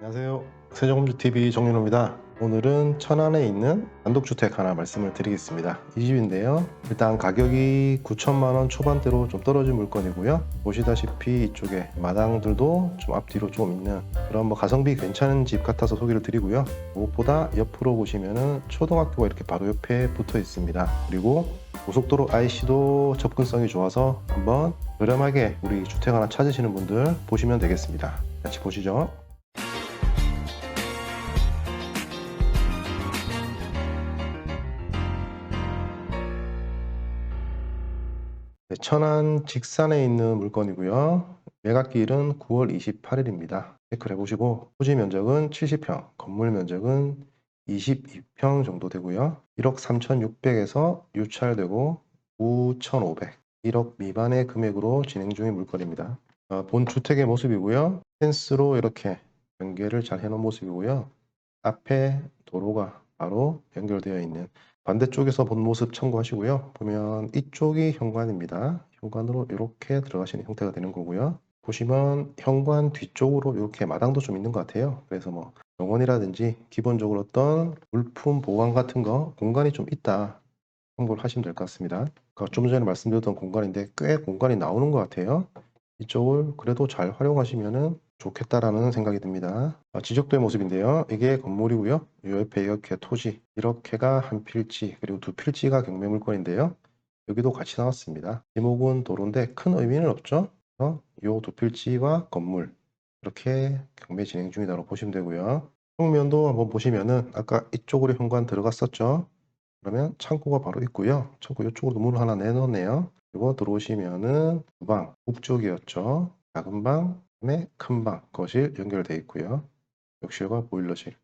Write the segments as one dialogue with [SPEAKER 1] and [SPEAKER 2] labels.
[SPEAKER 1] 안녕하세요. 세종홈즈TV 정윤호입니다. 오늘은 천안에 있는 단독주택 하나 말씀을 드리겠습니다. 이 집인데요. 일단 가격이 9천만 원 초반대로 좀 떨어진 물건이고요. 보시다시피 이쪽에 마당들도 좀 앞뒤로 좀 있는 그런 뭐 가성비 괜찮은 집 같아서 소개를 드리고요. 무엇보다 옆으로 보시면은 초등학교가 이렇게 바로 옆에 붙어 있습니다. 그리고 고속도로 IC도 접근성이 좋아서 한번 저렴하게 우리 주택 하나 찾으시는 분들 보시면 되겠습니다. 같이 보시죠. 천안 직산에 있는 물건이고요. 매각기일은 9월 28일입니다. 체크를 해보시고 토지 면적은 70평, 건물 면적은 22평 정도 되고요. 1억 3,600에서 유찰되고 9,500, 1억 미만의 금액으로 진행 중인 물건입니다. 어, 본 주택의 모습이고요. 펜스로 이렇게 연결을 잘 해놓은 모습이고요. 앞에 도로가 바로 연결되어 있는 반대쪽에서 본 모습 참고하시고요. 보면 이쪽이 현관입니다. 현관으로 이렇게 들어가시는 형태가 되는 거고요. 보시면 현관 뒤쪽으로 이렇게 마당도 좀 있는 것 같아요. 그래서 뭐 정원이라든지 기본적으로 어떤 물품 보관 같은 거 공간이 좀 있다. 참고를 하시면 될 것 같습니다. 그좀 전에 말씀드렸던 공간인데 꽤 공간이 나오는 것 같아요. 이쪽을 그래도 잘 활용하시면은 좋겠다라는 생각이 듭니다. 아, 지적도의 모습인데요. 이게 건물이고요. 요 옆에 이렇게 토지, 이렇게가 한 필지, 그리고 두 필지가 경매 물건인데요. 여기도 같이 나왔습니다. 제목은 도로인데 큰 의미는 없죠. 요두 필지와 건물 이렇게 경매 진행 중이다라고 보시면 되고요. 평면도 한번 보시면은 아까 이쪽으로 현관 들어갔었죠. 그러면 창고가 바로 있고요. 창고 이쪽으로 문을 하나 내놓네요. 그리고 들어오시면은 주방, 북쪽이었죠. 작은 방, 그다음에 큰 방, 거실 연결되어 있고요. 욕실과 보일러실.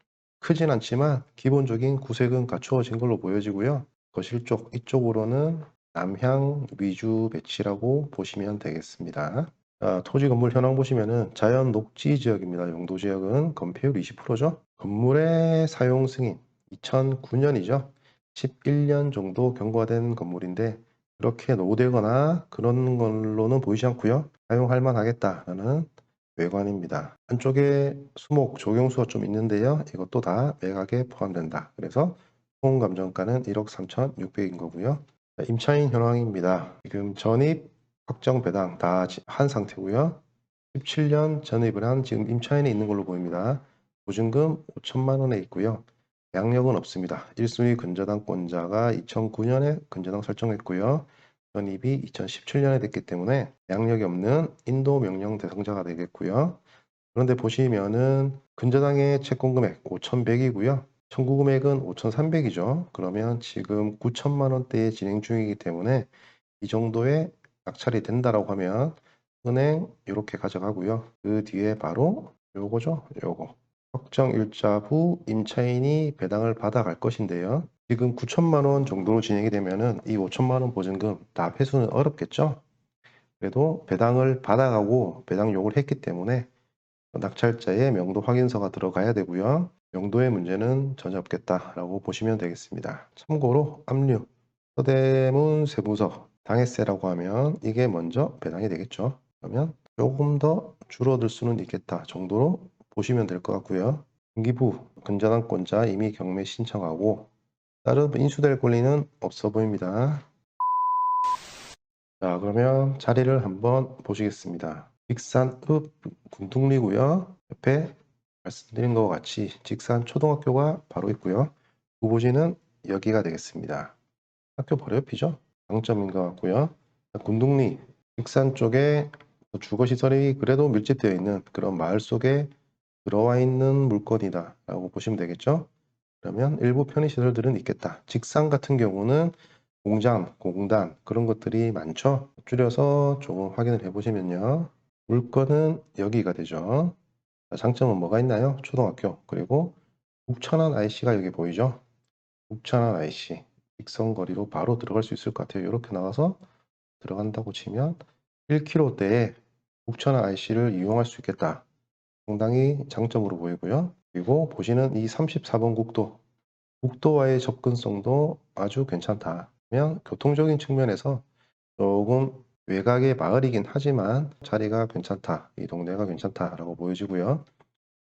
[SPEAKER 1] 크진 않지만 기본적인 구색은 갖추어진 걸로 보여지고요. 거실 쪽 이쪽으로는 남향 위주 배치라고 보시면 되겠습니다. 자, 토지 건물 현황 보시면은 자연 녹지 지역입니다. 용도 지역은 건폐율 20%죠. 건물의 사용 승인 2009년이죠. 11년 정도 경과된 건물인데 그렇게 노후되거나 그런 걸로는 보이지 않고요. 사용할 만하겠다라는 외관입니다. 안쪽에 수목, 조경수가 좀 있는데요. 이것도 다 매각에 포함된다. 그래서 총 감정가는 1억 3,600인 거고요. 자, 임차인 현황입니다. 지금 전입, 확정 배당 다 한 상태고요. 17년 전입을 한 지금 임차인이 있는 걸로 보입니다. 보증금 5천만 원에 있고요. 양력은 없습니다. 1순위 근저당권자가 2009년에 근저당 설정했고요. 전입이 2017년에 됐기 때문에 양력이 없는 인도 명령 대상자가 되겠고요. 그런데 보시면은 근저당의 채권 금액 5,100이고요. 청구 금액은 5,300이죠. 그러면 지금 9천만 원대에 진행 중이기 때문에 이 정도의 낙찰이 된다라고 하면 은행 이렇게 가져가고요. 그 뒤에 바로 요거죠. 요거. 확정 일자 후 임차인이 배당을 받아갈 것인데요. 지금 9천만 원 정도로 진행이 되면은 이 5천만 원 보증금 다 회수는 어렵겠죠. 그래도 배당을 받아가고 배당 요구를 했기 때문에 낙찰자의 명도 확인서가 들어가야 되고요. 명도의 문제는 전혀 없겠다라고 보시면 되겠습니다. 참고로 압류, 서대문 세무서, 당해세라고 하면 이게 먼저 배당이 되겠죠. 그러면 조금 더 줄어들 수는 있겠다 정도로 보시면 될 것 같고요. 등기부 근저당권자 이미 경매 신청하고 따로 인수될 권리는 없어 보입니다. 자 그러면 자리를 한번 보시겠습니다. 직산읍 군통리고요. 옆에 말씀드린 것과 같이 직산 초등학교가 바로 있고요. 후보지는 여기가 되겠습니다. 학교 바로 옆이죠. 장점인 것 같고요. 군둥리 익산 쪽에 주거 시설이 그래도 밀집되어 있는 그런 마을 속에 들어와 있는 물건이다 라고 보시면 되겠죠. 그러면 일부 편의 시설들은 있겠다. 직산 같은 경우는 공장, 공단 그런 것들이 많죠. 줄여서 조금 확인을 해 보시면요. 물건은 여기가 되죠. 자, 장점은 뭐가 있나요? 초등학교 그리고 북천안 IC가 여기 보이죠? 북천안 IC 직선 거리로 바로 들어갈 수 있을 것 같아요. 이렇게 나가서 들어간다고 치면 1km대에 북천안 IC를 이용할 수 있겠다. 상당히 장점으로 보이고요. 그리고 보시는 이 34번 국도, 국도와의 접근성도 아주 괜찮다. 그러면 교통적인 측면에서 조금 외곽의 마을이긴 하지만 자리가 괜찮다. 이 동네가 괜찮다라고 보여지고요.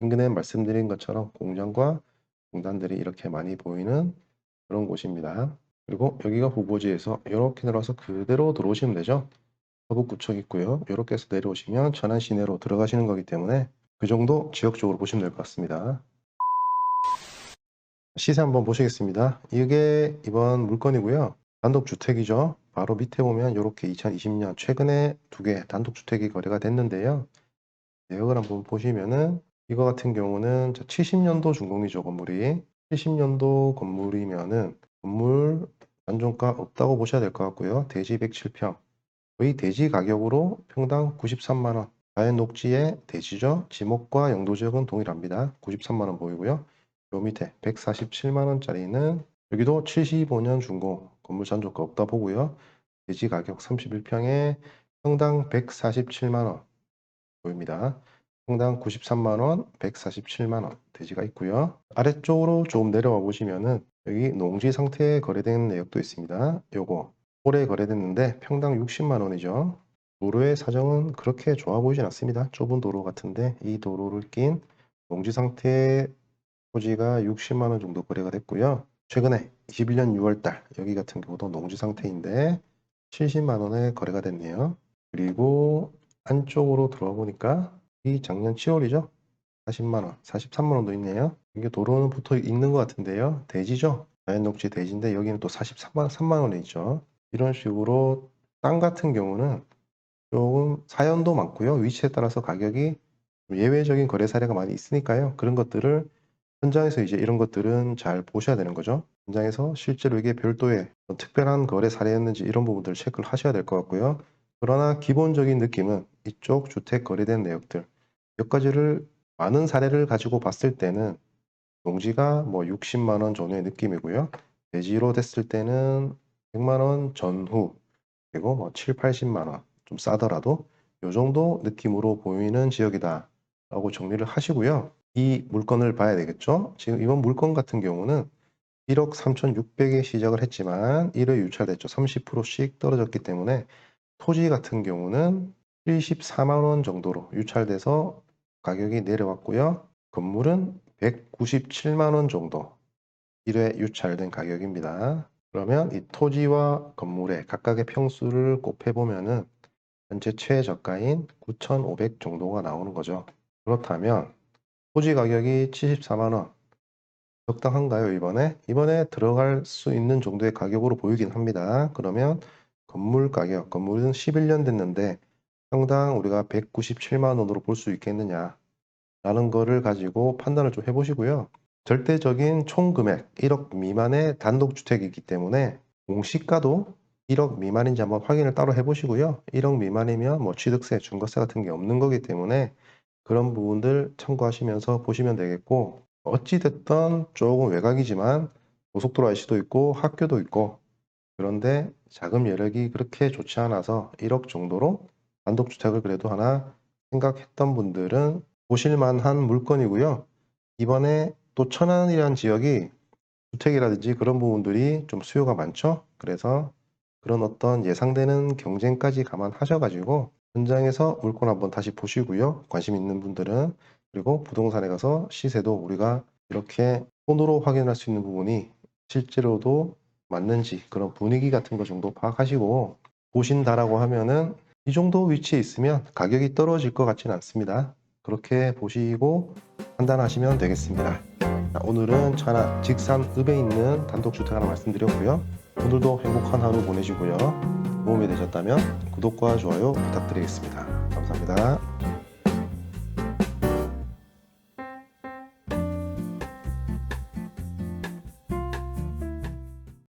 [SPEAKER 1] 인근에 말씀드린 것처럼 공장과 공단들이 이렇게 많이 보이는 그런 곳입니다. 그리고 여기가 후보지에서 이렇게 내려와서 그대로 들어오시면 되죠. 서북구청 있고요. 이렇게 해서 내려오시면 천안 시내로 들어가시는 거기 때문에 그 정도 지역적으로 보시면 될 것 같습니다. 시세 한번 보시겠습니다. 이게 이번 물건이고요. 단독주택이죠. 바로 밑에 보면 이렇게 2020년 최근에 두 개 단독주택이 거래가 됐는데요. 내역을 한번 보시면은 이거 같은 경우는 70년도 준공이죠 건물이 70년도 건물이면은 건물 단종가 없다고 보셔야 될 것 같고요. 대지 107평 거의 대지 가격으로 평당 93만 원 자연 녹지의 대지죠. 지목과 영도 지역은 동일합니다. 93만 원 보이고요. 요 밑에 147만 원짜리는 여기도 75년 준공 건물 잔조가 없다 보고요. 대지 가격 31평에 평당 147만 원 보입니다. 평당 93만 원, 147만 원 대지가 있고요. 아래쪽으로 좀 내려와 보시면은 여기 농지 상태에 거래된 내역도 있습니다. 요거 올해 거래됐는데 평당 60만 원이죠. 도로의 사정은 그렇게 좋아 보이진 않습니다. 좁은 도로 같은데 이 도로를 낀 농지 상태의 토지가 60만 원 정도 거래가 됐고요. 최근에 21년 6월 달 여기 같은 경우도 농지 상태인데 70만 원에 거래가 됐네요. 그리고 안쪽으로 들어와 보니까 이 작년 7월이죠. 40만 원, 43만 원도 있네요. 이게 도로는 붙어 있는 것 같은데요. 대지죠. 자연 녹지 대지인데 여기는 또 43만 3만 원에 있죠. 이런 식으로 땅 같은 경우는 조금 사연도 많고요. 위치에 따라서 가격이 예외적인 거래 사례가 많이 있으니까요. 그런 것들을 현장에서 이제 이런 것들은 잘 보셔야 되는 거죠. 현장에서 실제로 이게 별도의 뭐 특별한 거래 사례였는지 이런 부분들을 체크를 하셔야 될 것 같고요. 그러나 기본적인 느낌은 이쪽 주택 거래된 내역들 몇 가지를 많은 사례를 가지고 봤을 때는 농지가 뭐 60만 원 전후의 느낌이고요. 대지로 됐을 때는 100만 원 전후 그리고 뭐 7, 80만 원 좀 싸더라도 이 정도 느낌으로 보이는 지역이다 라고 정리를 하시고요. 이 물건을 봐야 되겠죠. 지금 이번 물건 같은 경우는 1억 3,600에 시작을 했지만 1회 유찰됐죠. 30%씩 떨어졌기 때문에 토지 같은 경우는 74만 원 정도로 유찰돼서 가격이 내려왔고요. 건물은 197만 원 정도 1회 유찰된 가격입니다. 그러면 이 토지와 건물의 각각의 평수를 곱해 보면은 현재 최저가인 9,500 정도가 나오는 거죠. 그렇다면 토지 가격이 74만 원 적당한가요, 이번에? 이번에 들어갈 수 있는 정도의 가격으로 보이긴 합니다. 그러면 건물 가격, 건물은 11년 됐는데 평당 우리가 197만 원으로 볼 수 있겠느냐 라는 거를 가지고 판단을 좀 해보시고요. 절대적인 총 금액 1억 미만의 단독주택이기 때문에 공시가도 1억 미만인지 한번 확인을 따로 해보시고요. 1억 미만이면 뭐 취득세, 중과세 같은 게 없는 거기 때문에 그런 부분들 참고하시면서 보시면 되겠고 어찌됐든 조금 외곽이지만 고속도로 IC도 있고 학교도 있고 그런데 자금 여력이 그렇게 좋지 않아서 1억 정도로 단독주택을 그래도 하나 생각했던 분들은 보실만한 물건이고요. 이번에 또 천안이라는 지역이 주택이라든지 그런 부분들이 좀 수요가 많죠. 그래서 그런 어떤 예상되는 경쟁까지 감안하셔가지고 현장에서 물건 한번 다시 보시고요. 관심 있는 분들은 그리고 부동산에 가서 시세도 우리가 이렇게 손으로 확인할 수 있는 부분이 실제로도 맞는지 그런 분위기 같은 거 정도 파악하시고 보신다라고 하면은 이 정도 위치에 있으면 가격이 떨어질 것 같지는 않습니다. 그렇게 보시고 판단하시면 되겠습니다. 자, 오늘은 천안 직산읍에 있는 단독주택 하나 말씀드렸고요. 오늘도 행복한 하루 보내시고요. 도움이 되셨다면 구독과 좋아요 부탁드리겠습니다. 감사합니다.